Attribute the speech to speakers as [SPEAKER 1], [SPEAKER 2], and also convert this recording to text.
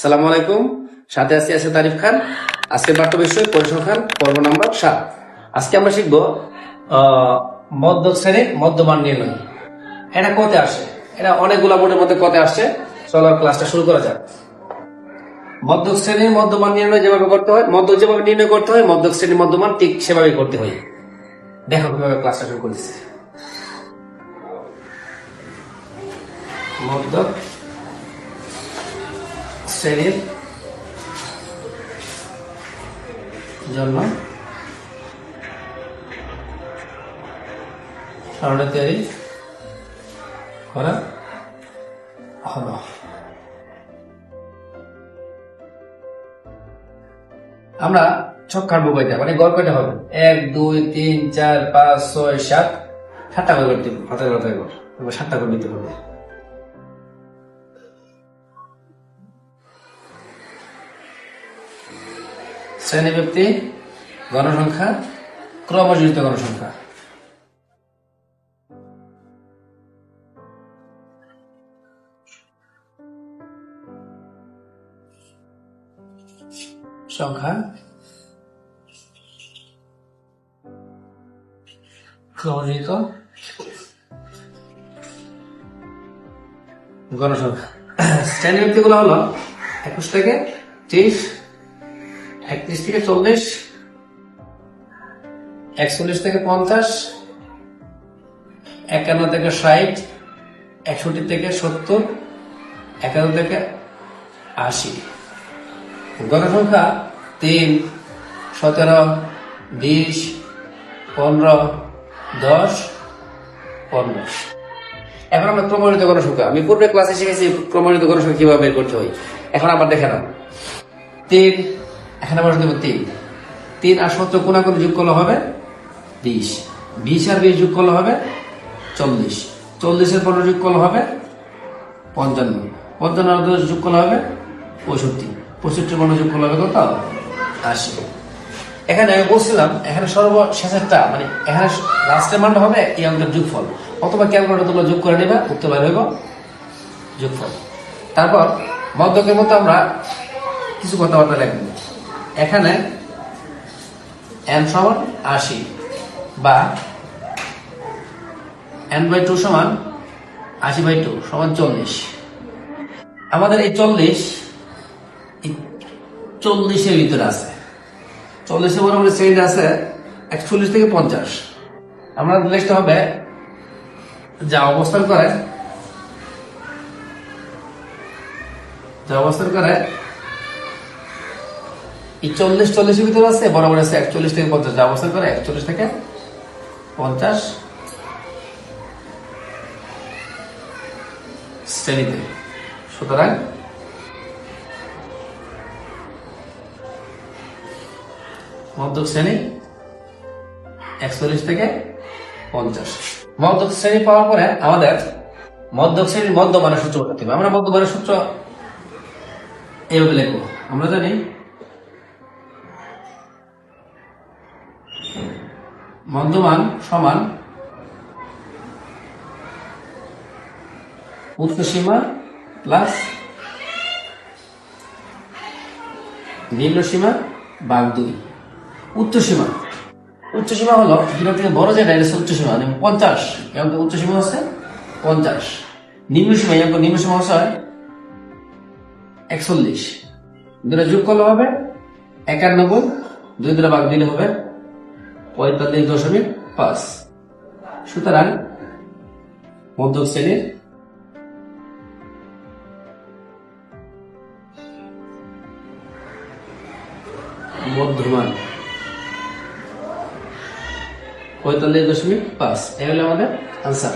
[SPEAKER 1] সালাম আলাইকুম। সাথে আছি আছে তারিফ খান। আজকে পাঠ্য বিষয় পরিসংখ্যান, পর্ব নাম্বার সাত। আজকে আমরা শিখব মধ্য শ্রেণির মধ্যমান নির্ণয়। এটা কতে আসে? এটা অনেকগুলা বোর্ডের মধ্যে কতে আসছে চলো ক্লাসটা শুরু করা যাক। মধ্য শ্রেণির মধ্যমান নির্ণয় যেভাবে করতে হয় মধ্য যেভাবে নির্ণয় করতে হয় মধ্য শ্রেণির মধ্যমান ঠিক সেভাবে করতে হয়। দেখো কীভাবে ক্লাসটা শুরু করেছি। মধ্য শ্রেণির জন্য সরণি তৈরি করা হলো। আমরা ছক কাটবো কয়টা মানে গড় কয়টা হবে। এক, দুই, তিন, চার, পাঁচ, ছয়, সাত, সাতটা করে করতে হবে। হাতের সাতটা করে নিতে হবে। শ্রেণীব্যক্তি গণসংখ্যা ক্রমযোজিত গণসংখ্যা। সংখ্যা। গণসংখ্যা। শ্রেণীব্যক্তিগুলো হলো একুশ থেকে ত্রিশ একত্রিশ থেকে চল্লিশ। একচল্লিশ থেকে পঞ্চাশ। একান্ন থেকে ষাট। একষট্টি থেকে সত্তর। একান্ন থেকে আশি। গণসংখ্যা তিন, সতেরো, বিশ, পনেরো, দশ পনেরো এখন আমরা ক্রমণিত গণসংখ্যা। আমি পূর্বে ক্লাসে শিখেছি ক্রমণিত গণসংখ্যা কীভাবে বের করতে হয়। এখন আবার দেখে নাও। তিন এখানে বসে দেবো তিন। তিন আর সত্তর কোনাকুনি যোগ করলে হবে বিশ। বিশ আর বিশ যোগ করলে হবে চল্লিশ। চল্লিশের পনেরো যোগ করলে হবে পঞ্চান্ন। পঞ্চান্ন আর দশ যোগ করলে হবে পঁয়ষট্টি। পঁয়ষট্টির পনেরো যোগ করলে হবে কত? আশি। এখানে আমি বলছিলাম, এখানে সর্বশেষেরটা মানে এখানে লাস্টের মানটা হবে এই অঙ্কের যোগফল। অথবা ক্যালকুলেটর তোমরা যোগ করে নেবে, উত্তর বাইর হইব যোগফল। তারপর মধ্যকের মতো আমরা কিছু কথাবার্তা লিখব। এখানে এন সমান আশি বা এন বাই টু সমান আশি বাই টু সমান চল্লিশ। আমাদের এই চল্লিশ চল্লিশের ভিতরে আছে। চল্লিশের বরাবর শ্রেণি আছে একচল্লিশ থেকে পঞ্চাশ। আমরা লিখতে হবে যা অবস্থান করে, যা অবস্থান করে এই চল্লিশ চল্লিশের ভিতরে আছে, বরাবর আছে একচল্লিশ থেকে পঞ্চাশ, যা অবস্থান করে একচল্লিশ থেকে পঞ্চাশ শ্রেণীতে। সুতরাং মধ্যক শ্রেণি একচল্লিশ থেকে পঞ্চাশ। মধ্যক শ্রেণি পাওয়ার পরে আমাদের মধ্যক শ্রেণির মধ্যমানের সূত্র উঠাতে হবে। আমরা মধ্যমানের সূত্র এইভাবে লিখব। আমরা জানি মধ্যমান সমান উচ্চ সীমা প্লাস নিম্ন সীমা বাঘ দুই। উচ্চ সীমা। উচ্চ সীমা হলো যেটা থেকে বড় যেটা এটা উচ্চ সীমা পঞ্চাশ এবং উচ্চ সীমা হচ্ছে পঞ্চাশ। নিম্ন সীমা এবং নিম্ন সীমা হচ্ছে একচল্লিশ। দুটা যোগ করলে হবে একানব্বই, দুই দুটা ভাগ দিলে হবে পঁয়তাল্লিশ দশমিক পাঁচ। সুতরাং মধ্যক শ্রেণির মধ্যমান পঁয়তাল্লিশ দশমিক পাঁচ। এ হলো আমাদের আনসার